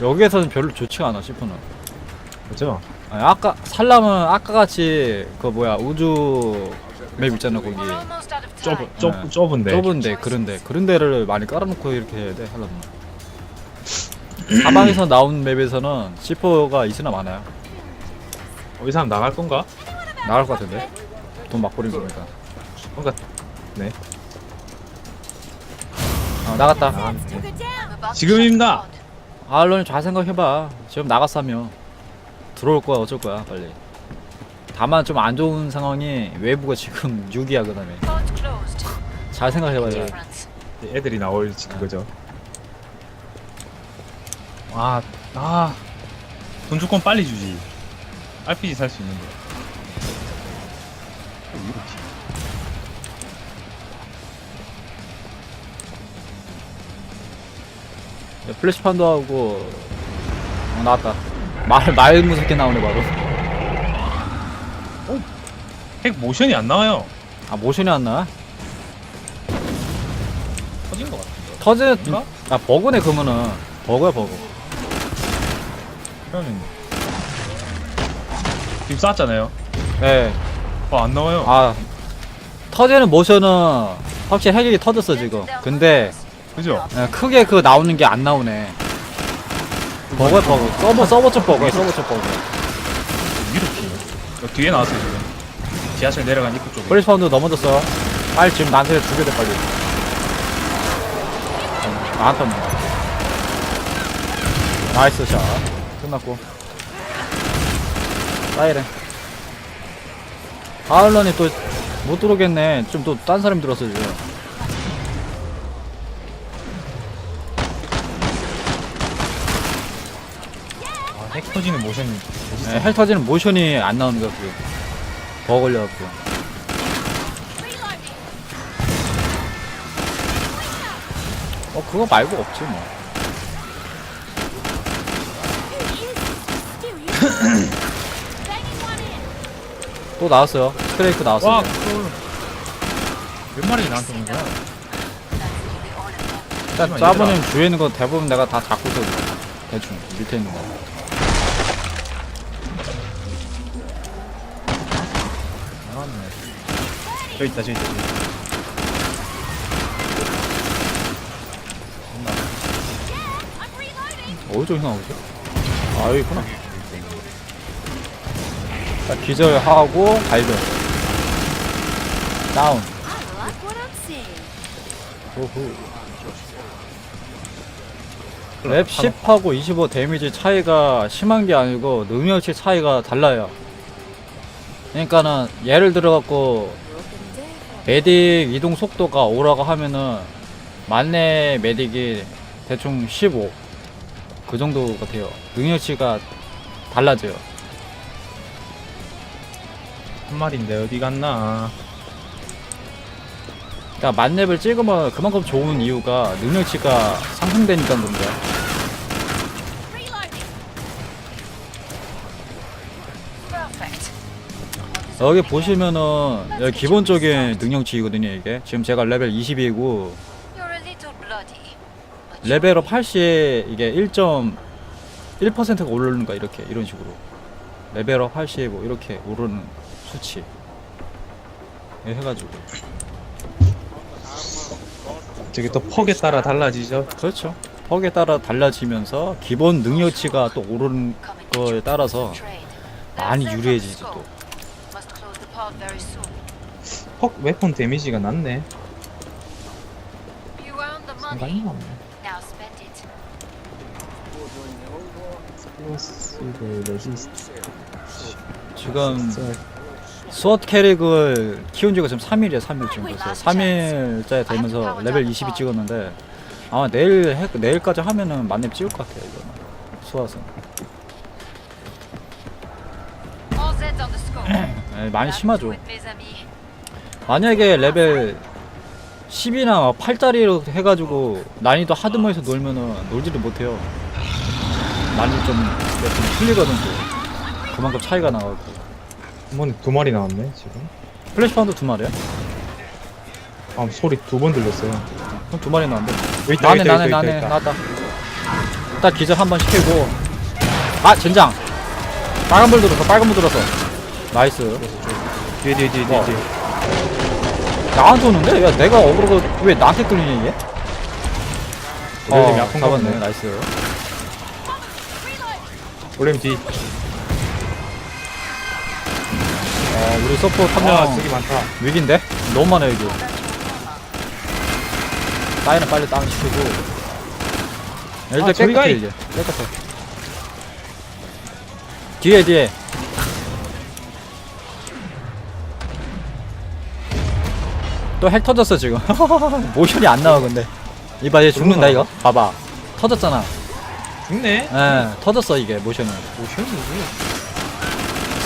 여기에서는 별로 좋지가 않아 시프는 그죠? 아니, 아까 살람은 아까 같이 그 뭐야 우주 맵 있잖아 거기 We're almost out of 좁, time. 좁, 네. 좁은데 좁은데 그런데 그런 데를 많이 깔아놓고 이렇게 해야 돼 살람은 사방에서 나온 맵에서는 시퍼가 있으나 많아요 어, 이 사람 나갈 건가? 나갈 것 같은데 돈 막 버린 거니까 뭔가 어, 나갔다 나갔네 We're about to 지금입니다. shut the pod. 아알론이 잘 생각해봐 지금 나갔으면 들어올 거야 어쩔 거야 빨리 다만 좀 안 좋은 상황이 외부가 지금 6이야 그 다음에. 잘 생각해봐요 Difference. 애들이 나올 그거죠 아, 아, 돈 조건 빨리 주지. RPG 살 수 있는데. 이렇게. 플래시판도 하고 어, 나왔다 말, 말 무섭게 나오네 바로 핵 모션이 안 나와요. 아 모션이 안 나? 터진 것 같은데. 터져 인가? 아 버그네 그러면은 버그야 버그 그러면 지금 쐈잖아요. 예. 어, 안 나와요. 아 터지는 모션은 확실히 핵이 터졌어 지금 근데 그죠? 예, 크게 그 나오는 게 안 나오네. 버그야 버그 서버 서버 쪽 버그야 서버 쪽 버그 이렇게. 여 뒤에 나왔어요 지금. 지하철 내려간 입구 쪽에. 플래시파운드 넘어졌어. 빨리 지금 나한테 죽여야 돼 빨리. 어, 나한테 없네 나이스 샷. 끝났고. 사이렌. 하울런이 또 못 들어오겠네. 좀 또 딴 사람이 들었어 지금 터지는 모션이. 멋있어. 네, 헬 터지는 모션이 안 나오는 거야 그게 버거 걸려갖고 어 그거 말고 없지 뭐 또 나왔어요 스트레이크 나왔어요 와, 그걸. 몇 마리 나한테 오는 거야? 일단 짜보님 주위에 있는 거 대부분 내가 다 잡고 있어 대충 밑에 있는 거 저기 있다, 저기 있다. 저기 있다. 어디서 나오지? 아 여기 있구나 자, 기절하고 발견 다운 오후 랩 10하고 25 데미지 차이가 심한 게 아니고 능력치 차이가 달라요 그러니까는 예를 들어 갖고 메딕 이동 속도가 오라고 하면은 만내 메딕이 대충 15 그 정도 같아요. 능력치가 달라져요. 한 마리인데 어디 갔나? 그러니까 만렙을 찍으면 그만큼 좋은 이유가 능력치가 상승되니까 그런 거야 여기 보시면은 여기 기본적인 능력치거든요 이게. 지금 제가 레벨 22이고 You're a little bloody. but you're 레벨업 80에 이게 1.1%가 오르는 거야 이렇게 이런 식으로. 레벨업 80뭐 이렇게 오르는 수치. 예, 해가지고. 저기 또 퍽에 따라 달라지죠. 그렇죠. 퍽에 따라 달라지면서 기본 능력치가 또 오르는 거에 따라서. 많이 유리해지지 from 또 very soon. 퍽 웨폰 데미지가 낮네. You earned the 상관이 money. 없네. Now spend it. 플러스 레지스트. 지금 스워트 캐릭을 키운 지가 지금 3일이야 3일 지금 벌써 3일째 되면서 레벨 22 찍었는데 아마 내일 해, 내일까지 하면은 만렙 찍을 것 같아요 이거는 All 예, 많이 심하죠. 만약에 레벨 10이나 8짜리로 해가지고 난이도 하드모에서 놀면은 놀지도 못해요 많이 좀, 좀 풀리거든 또 그만큼 차이가 나가고 한 번에 두 마리 나왔네 지금. 플래시 파운드 두 마리야? 아 소리 두 번 들렸어요. 그럼 두 마리 나왔는데 여기 있다, 나네 여기 있다, 나네 여기 있다, 나네 여기 있다. 나왔다 일단 기절 한 번 시키고 아 젠장 빨간 불 들어서 빨간 불 들어서 나이스 뒤에 뒤에 뒤에 뒤에. 어. 뒤에. 나한테 오는데? 야 내가 어그로가 왜 나한테 끌리냐 이게? 올림이 아픈가 잡았네. 나이스 올림 뒤. 어 우리 서포트 아, 한명 저기 많다. 위기인데? 너무 많아 여기 사이는 빨리 다운 시키고 일단 아, 깨끗해 가이. 이제 깨끗해 뒤에 뒤에 또 핵 터졌어 지금. 모션이 안 나와 근데. 이봐 얘 죽는다 이거? 봐봐. 터졌잖아. 죽네. 예 터졌어 이게 모션이. 모션이지.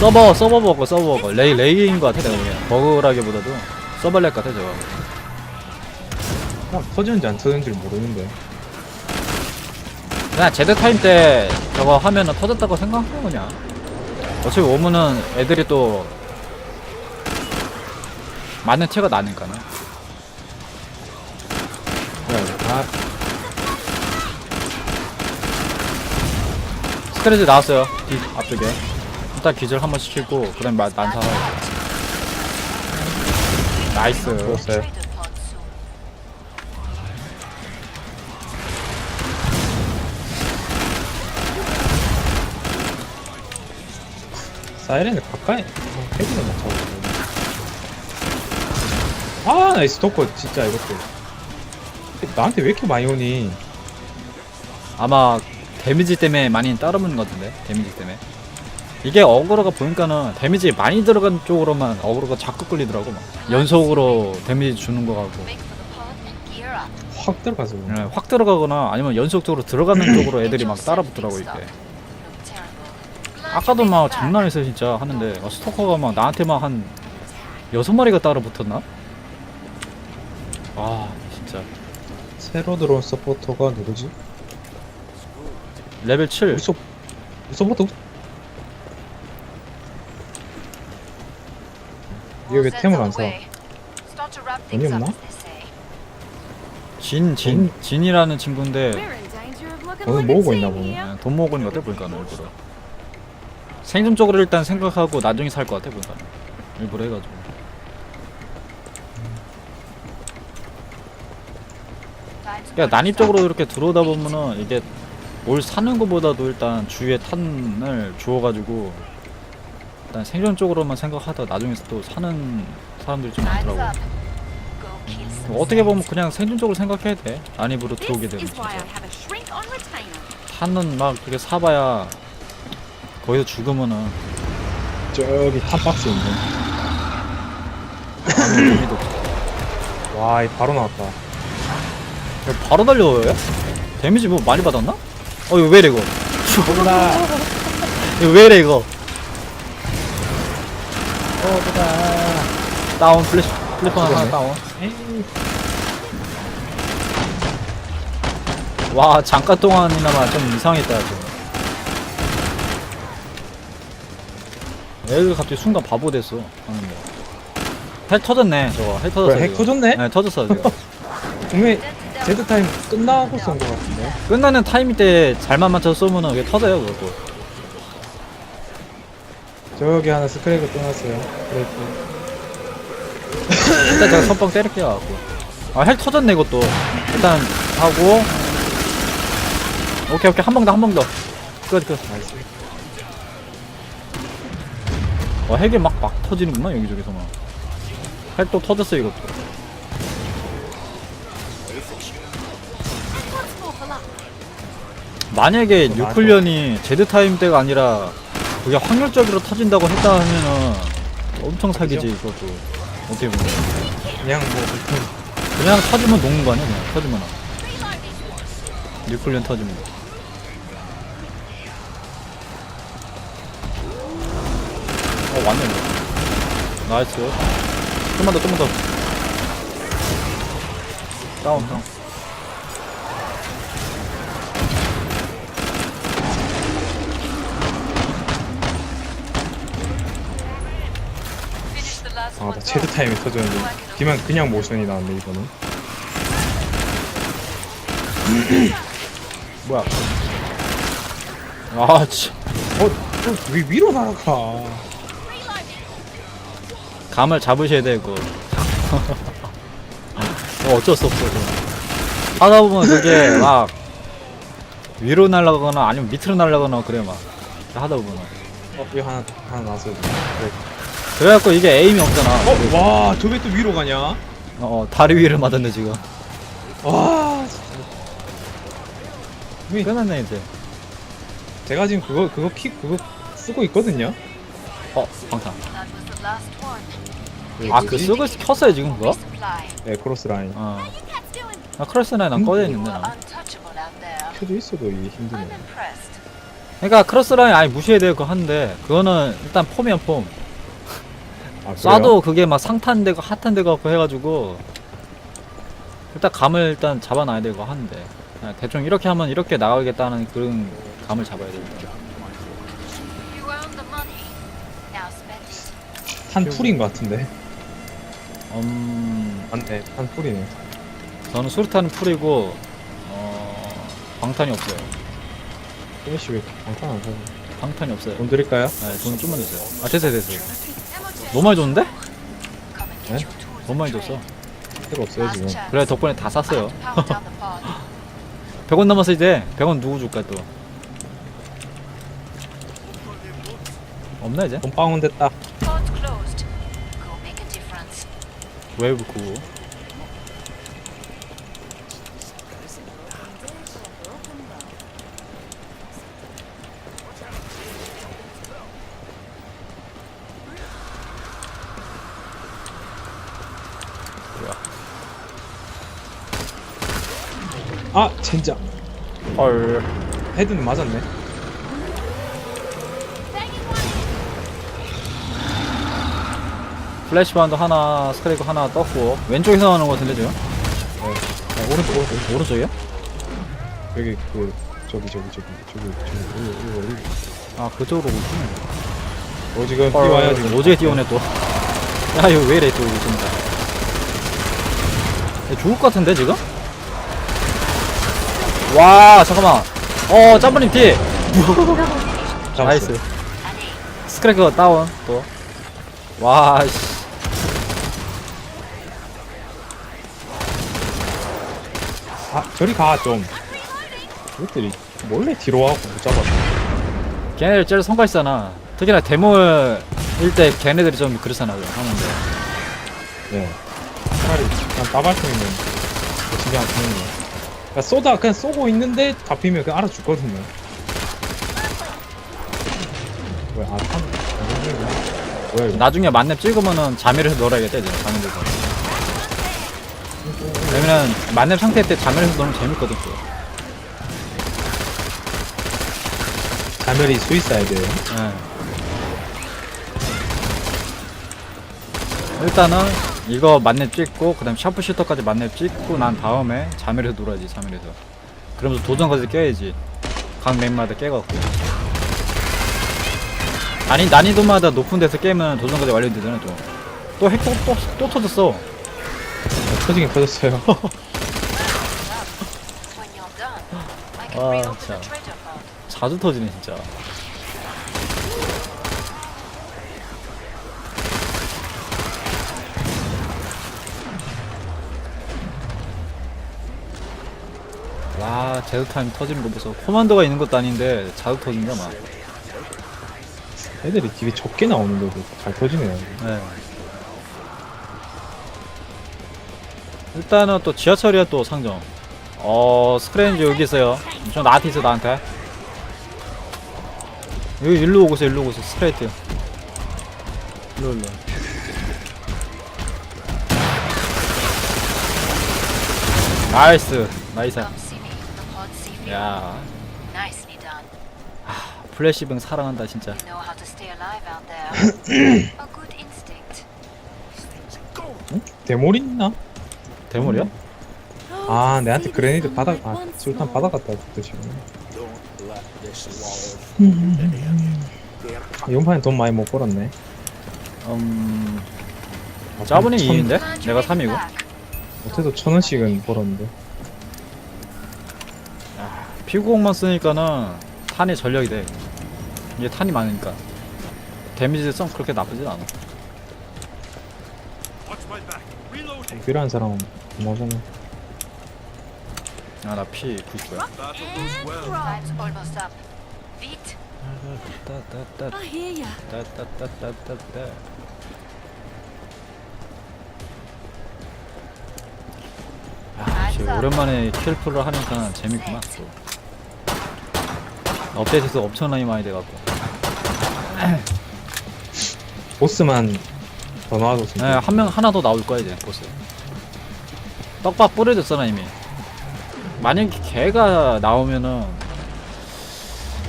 서버 서버 버거 서버 버거 레이 레이인 것 같아 내가 보기엔. 버그라기보다도. 서버렉 같아 저거. 난 터지는지 안 터지는지 모르는데. 그냥 제드 타임 때 저거 하면은 터졌다고 생각해 그냥? 어차피 오면은 애들이 또 맞는 티가 나니까는 아, 스크래치 나왔어요 뒤 앞쪽에 일단 기절 한번 시키고 그 다음에 난사 나이스 soon. 사이렌을 가까이. 어, 헤드는 못 잡고. 아, 나이 스토커 진짜 이것도. 나한테 왜 이렇게 많이 오니? 아마 데미지 때문에 많이 따라붙는 것 같은데 데미지 때문에 이게 어그로가 보니까는 데미지 많이 들어간 쪽으로만 어그로가 자꾸 끌리더라고 막 연속으로 데미지 주는 거 같고. 확 들어가서. 예, 확 들어가거나 아니면 연속적으로 들어가는 쪽으로 애들이 막 따라붙더라고 이게. 아까도 막 장난했어 진짜 하는데 어, 스토커가 막 나한테 막 한 여섯 마리가 따라붙었나? 아 진짜 새로 들어온 서포터가 누구지? 레벨 7 우리 서, 우리 서포터? 이게 왜 템을 안 사? 돈이 없나? 진, 진, 진이라는 친구인데 a 모으고 있나 보네. 돈 모으고 있는 것 같아 보니까 일부러 생존적으로 일단 생각하고 나중에 살 것 같아 보니까 일부러 해가지고 Time to 그러니까 난입적으로 이렇게 들어오다 보면은 이게 뭘 사는 것보다도 일단 주위에 탄을 주워가지고 일단 생존적으로만 생각하다 나중에 또 사는 사람들이 좀 많더라고 some 어떻게 보면 그냥 생존적으로 생각해야 돼 난입으로 들어오게 되면 진짜. 탄은 막 그렇게 사봐야 거기서 죽으면은 저기 탑박스 있네. 아무 의미도 없어 와, 이 바로 나왔다. 야, 바로 달려요? 데미지 뭐 많이 받았나? 어 이거 왜 이래 이거 몰라. 이거 왜 이래 이거 어, 보다. 다운 플래시 플래퍼 하나 죽었네. 다운 와 잠깐 동안이나마 좀 이상했다 지금 애가 갑자기 순간 바보 됐어 하는데 헬 터졌네 저거 헬 터졌어 핵 지금. 터졌네? 네 터졌어 지금 분명히 제드 타임 끝나고 쏜 것 같은데. 끝나는 타이밍 때 잘만 맞춰서 쏘면은 이게 터져요 그것도. 저기 하나 스크래그 떠났어요. 그래도. 일단 제가 선빵 때릴게요 갖고. 아헬 터졌네 이것도. 일단 하고. 오케이 오케이. 한 방 더 한 방더끝끝. 나이스. 와 핵이 막 막 터지는구나 여기저기서 막 핵도 터졌어 이것도 만약에 어, 뉴클리언이 제드 타임 때가 아니라 그게 확률적으로 터진다고 했다 하면은 엄청 사기지 그것도. 어떻게 보면. 그냥 뭐, 그냥 터지면 녹는 거 아니야 그냥. 터지면. 뉴클리언 터지면. 어 왔네. 나이스. 좀만 더 좀만 더 다운 다운 Finish the last 아, one 나 제드 off. 타임이 터졌는데. 그냥, 그냥 모션이 나왔네, 이거는. 뭐야 아 참. 어, 저 위, 위로 날아가. 감을 잡으셔야 되고 어, 어쩔 수 없어 그건. 하다 보면 그게 막 위로 날아가거나 아니면 밑으로 날아가거나 그래 막 하다 보면 어, 여기 하나, 하나 나왔어요. 그래. 그래갖고 이게 에임이 없잖아 어, 와, 저왜또 위로 가냐? 어, 어, 다리 위를 맞았네 지금 와, 진짜. 왜, 끝났네 이제 제가 지금 그거, 그거 킥, 그거 쓰고 있거든요? 어 방탄 That was the last one. 아그 쓰고 켰어요 지금 그거? 네, 크로스 라인. 어 Cat's doing. 나 크로스나인 난 꺼져 있는데 나. 켜져 있어도 이게 힘드네. 그러니까 크로스 라인 아예 무시해야 될거 하는데 그거는 일단 폼이야 폼 아? 쏴도 그게 막 상탄되고 핫한되고 갖고 해가지고 일단 감을 일단 잡아놔야 되고 하는데 그냥 대충 이렇게 하면 이렇게 나가겠다는 그런 감을 잡아야 it. 한 풀인 것 같은데. 음 맞네, 한 풀이네. 저는 수류탄은 풀이고 어 방탄이 없어요 플래시 왜 방탄 안 사고. 방탄이 없어요 돈 드릴까요? 네, 돈 좀만 주세요 아 됐어요 됐어요 너무 많이 줬는데? Tools 너무 많이 줬어. 필요 없어요, 지금. 그래 덕분에 다 샀어요 have to power down the pod. 100원 남았을 때 100원 누구 줄까 또 없나 이제? 돈 빵원 됐다. 웨이브 9 아, 진짜. 헐 헤드는 맞았네. 플래시 바운드 하나 스크래그 하나 떴고 왼쪽에서 나오는 거 지금? 아, 오른쪽, 오른쪽. 오른쪽이야? 여기, 그, 저기, 저기, 저기, 저기, 저기, 여기, 여기. 아 그쪽으로 오지 어, 지금 뛰어와야 지금. 오지게 뛰어오네 또 야 이거 왜 이래 또 진짜 얘 죽을 것 같은데 지금? 와 잠깐만 어 짬버님 뒤 잡았어. 나이스 스크래그 다운 또 와 씨 아, 저리 가, 좀. 이것들이 몰래 뒤로 와고 못 잡았어. 걔네들 제일 성가시잖아 특히나 데모일 때 걔네들이 좀 그렇잖아 하는데 네. 차라리 그냥 따발총이면 더 신경 안 쓰는 거. 그러니까 쏘다 그냥 쏘고 있는데 잡히면 그냥 알아주거든요. 뭐야, 아, 탄, 아, 뭐야, 이거. 나중에 만렙 찍으면은 자멸 해서 놀아야겠다 이제 자멸해서 왜냐면 만렙 상태 때 자멸해서 놀면 재밌거든 또. 자멸이 수이사이드예요 예. 일단은 이거 만렙 찍고 그 다음 샤프 슈터까지 만렙 찍고 난 다음에 자멸해서 놀아야지 자멸해서. 그러면서 도전까지 깨야지. 각 맵마다 깨갖고. 아니 난이도마다 높은 데서 깨면 도전까지 완료되잖아 또 또 핵또또또 터졌어 터지긴 터졌어요. 자. the treasure pod. 자주 터지네 진짜 와 제드 타임 터지는 거 보소 코만도가 있는 것도 아닌데 자주 터진다 막 애들이 되게 적게 나오는데도 잘 터지네요. 네. 일단은 또 지하철이야 또 상점 어 스크레인지 여기 있어요. 저 나한테 있어 나한테. 여기 일로 오고 있어 일로 오고 있어 스트레이트. 일로 일로. 나이스 나이스. 야. Done. 플래시뱅 사랑한다 진짜. 대몰 있나? 대물이야? 아, 내한테 그레네이드 받아, 아, 술탄 받아갔다 줬대, 지금. 아, 이번 판에 돈 많이 못 벌었네. 음 아, 짜분이 천- 2인데? Glad 내가 you made 3이고 it back. 못해도 천 원씩은 벌었는데. 피구공만 쓰니까는 탄이 전력이 돼 이게 탄이 많으니까 데미지성 그렇게 나쁘진 않아 필요한 사람은 고마잖아. 아나 피 90거야 Time's almost up. Vite. I hear ya. 따따따따따따 아, 역시 오랜만에 킬프를 하니까 재밌구만 또. 업데이트도 엄청나게 많이 돼갖고 보스만 더 나와줬으면. 네, 한명 하나 더 나올 거야 이제 보스 떡밥 뿌려졌잖아 이미 만약에 걔가 나오면은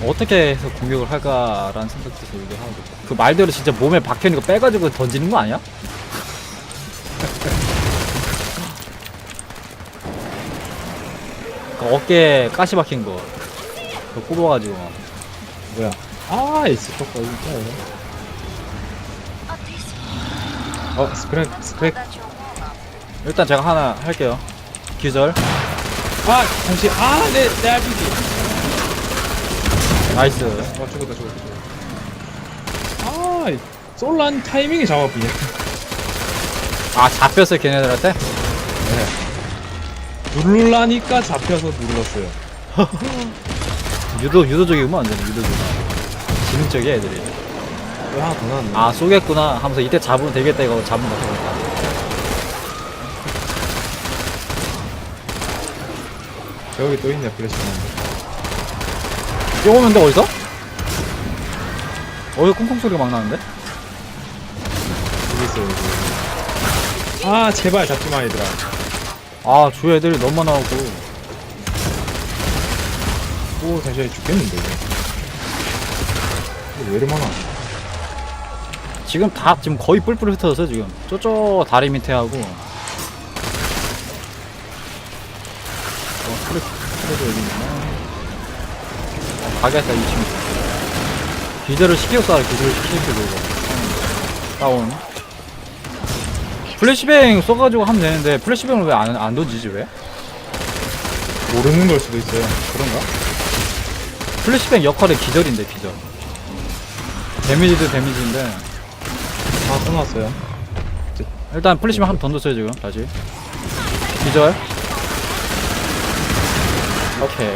어떻게 해서 공격을 할까라는 생각도 들기도 하고 그 말대로 진짜 몸에 박혀있는 거 빼가지고 던지는 거 아니야? 그 어깨에 가시 박힌 거 그거 꼽아가지고 막. 뭐야? 아, 있어. 또 piece. 어, 스크랩, 스크랩. 일단 제가 하나 할게요 기절 아, 잠시. 아, 내, 내 RPG. 나이스 아, 죽었다, 죽었다, 죽었다. 아, 이 솔란 타이밍이 잡아비네. 아 잡혔어요 걔네들한테? 누르라니까 잡혀서 눌렀어요. 유도 유도적이구만 완전 유도적 지능적이야 애들이 왜 하나 더 나왔네. 아 쏘겠구나 하면서 이때 잡으면 되겠다 이거 거 같아 여기 또 있네, 플래시만. 뛰어오는데 어디서? 어디 콩콩 소리가 막 나는데? 여기 있어, 여기. 아, 제발 잡지 마, 얘들아. 아주 애들이 너무 많아갖고 오, 다시 죽겠는데, 이거. 이거 왜 이리 많아? 지금 다 지금 거의 뿔뿔 흩어졌어 지금 쪼쪼 다리 밑에 하고 도 여기 어, 가게에서 2층 기절을 쏴라 기절을 시키고 이거 다운 플래시뱅 쏘가지고 하면 되는데 플래시뱅을 왜 안 안 던지지 왜? 모르는 걸 수도 있어요. 그런가? 플래시뱅 역할이 기절인데 기절 데미지도 데미지인데 아, 끝났어요. 일단 플래시뱅 한번 던졌어요 지금 다시 기절 오케이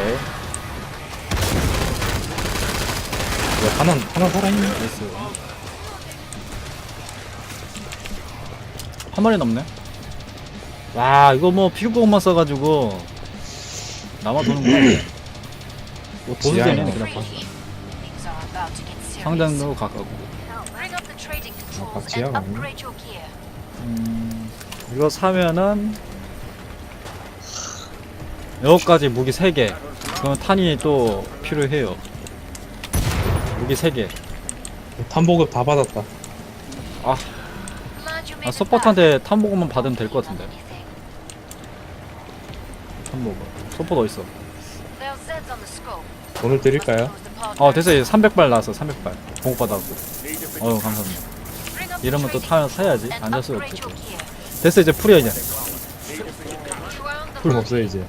왜 하나, 하나 살아있네? 나이스 한 마리 넘네 와 이거 뭐 피구공만 써가지고 남아 도는구나 뭐 그냥 are about to get serious. 상당도 가깝고 controls 박지야. 음, 이거 사면은 여기까지 무기 3개 그럼 탄이 또 필요해요 무기 3개 탄보급 다 받았다. 아, 아. 서포트한테 탄 보고만 받으면 될 것 같은데 Anything. 탄 보고 서포트 어딨어. 돈을 드릴까요? 어 됐어 이제 300발 나왔어 300발 공급받아갖고 어휴 감사합니다 이러면 또 controls 사야지 and 앉을 수 upgrade 없지. 됐어 이제 풀이야 이제 풀. 없어요, 이제.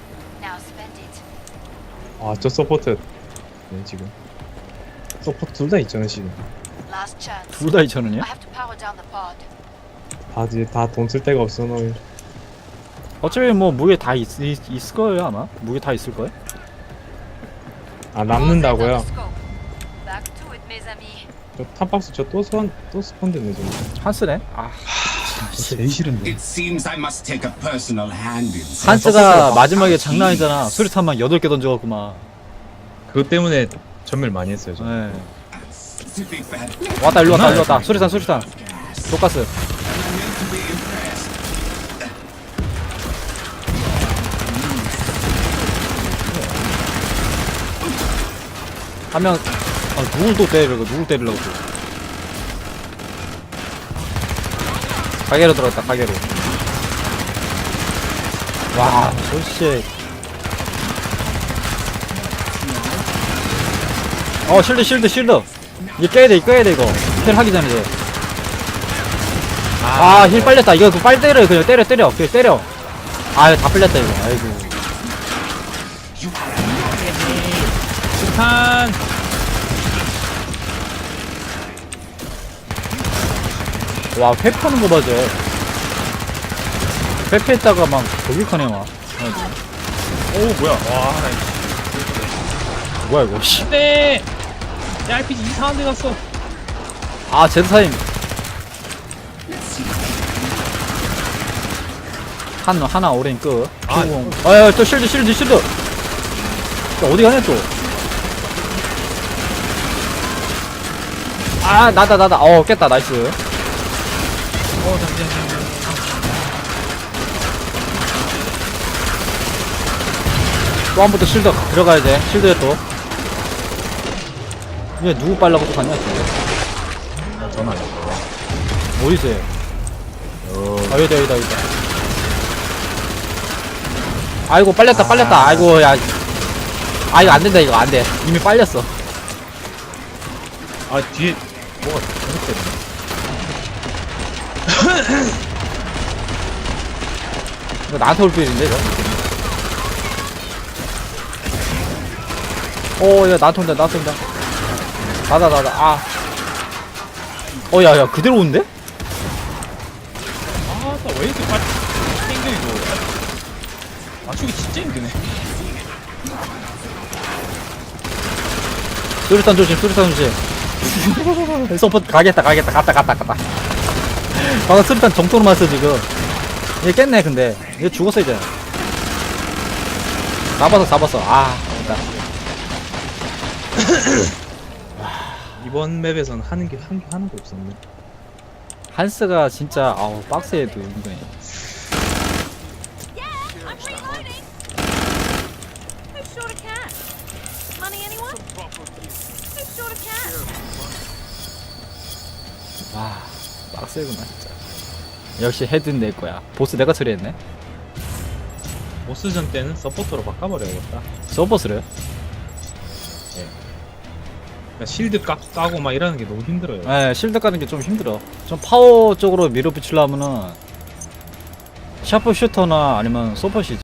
아, 저 서포트. 네, 지금. 서포트 둘 다 있잖아, 지금. Last chance. 둘다 2천원이야? I have to power down the pod. 다 이제 다돈 쓸 데가 없어, 너. 어차피 뭐 무게 다 있, 있, 있을 거예요 아마 무게 다 있을 거예요 아, 남는다고요? the scope. Back to it, mes amis. 저 탑박스 저또 선, 또 스펀드네, 저. 한스네? 아 제일 싫은데. It seems I must take a personal hand in this. 한스가 마지막에 장난이잖아 수리탄만 8개 던져갖고 막 그것 때문에 전멸 많이 했어요, 저. 네. To be fair, 왔다 일로 왔다 일로 왔다 수리탄 수리탄 독가스 한명 아, 누굴 또 때리려고 누굴 때리려고 또. 가게로 들어갔다 가게로. 와 저씨. 어 실드 실드 실드. 이거 깨야 돼 이거 깨야 돼 이거. 힐 하기 전에 이제. 아힐 빨렸다. 이거 그 빨 때려 그냥 때려 때려 그냥 때려. 아다 빨렸다 이거. 아이고. 스탄! 와 회 파는 거 봐줘 회피했다가 막 돌격하네 막오 뭐야? 와나 뭐야 이거? 씨. 네! 내 RPG 이상한 데 갔어. 아 제드사임. 한 하나 오렌 끝. 아, 아야 또 실드 실드 실드. 또 어디 가냐 또 아 나다 나다. 어 깼다. 나이스. 어 잠시만 잠시만 또 한 번 더 실드 들어가야 돼. 실드에 또얘 누구 빨라고 또 갔냐 또나 전화 어디서 해? 아 여기다 여기다 여기다 아이고 빨렸다 빨렸다. 아이고 야. 아 이거 안 된다 이거 안돼. 이미 빨렸어. 아 뒤에 뭐가 잘못됐네 이거 나한테 올 필인데 이거? 오 야 나한테 온다 나한테 온다. 나다 나다 아. 어, 야, 야, 그대로 오는데? 아 나 왜 이렇게 빨리 땡겨 이거? 맞추기 진짜 힘드네. 수류탄 조심, 수류탄 조심. 서포트 가겠다, 가겠다, 갔다, 갔다, 갔다. 방금 수류탄 정통으로 맞어, 지금. 얘 깼네, 근데. 얘 죽었어, 이제. 잡았어, 잡았어. 아, 됐다. 이번 맵에서는 하는 게한게 하나도 없었네 한스가 진짜, 아우, 빡세도 은근히. Yeah, I'm reloading. Who's short a cat? Money, anyone? Who's short a cat? 와, 빡세구나, 진짜. 역시 헤드는 내 거야. 보스 내가 처리했네. 보스전 때는 서포터로 바꿔버려야겠다 서버스를. 그러니까 실드 까, 까고 막 이러는 게 너무 힘들어요 예, 실드 까는 게 좀 힘들어. 좀 파워 쪽으로 밀어붙이려면은 샤프 슈터나 아니면 소퍼시지.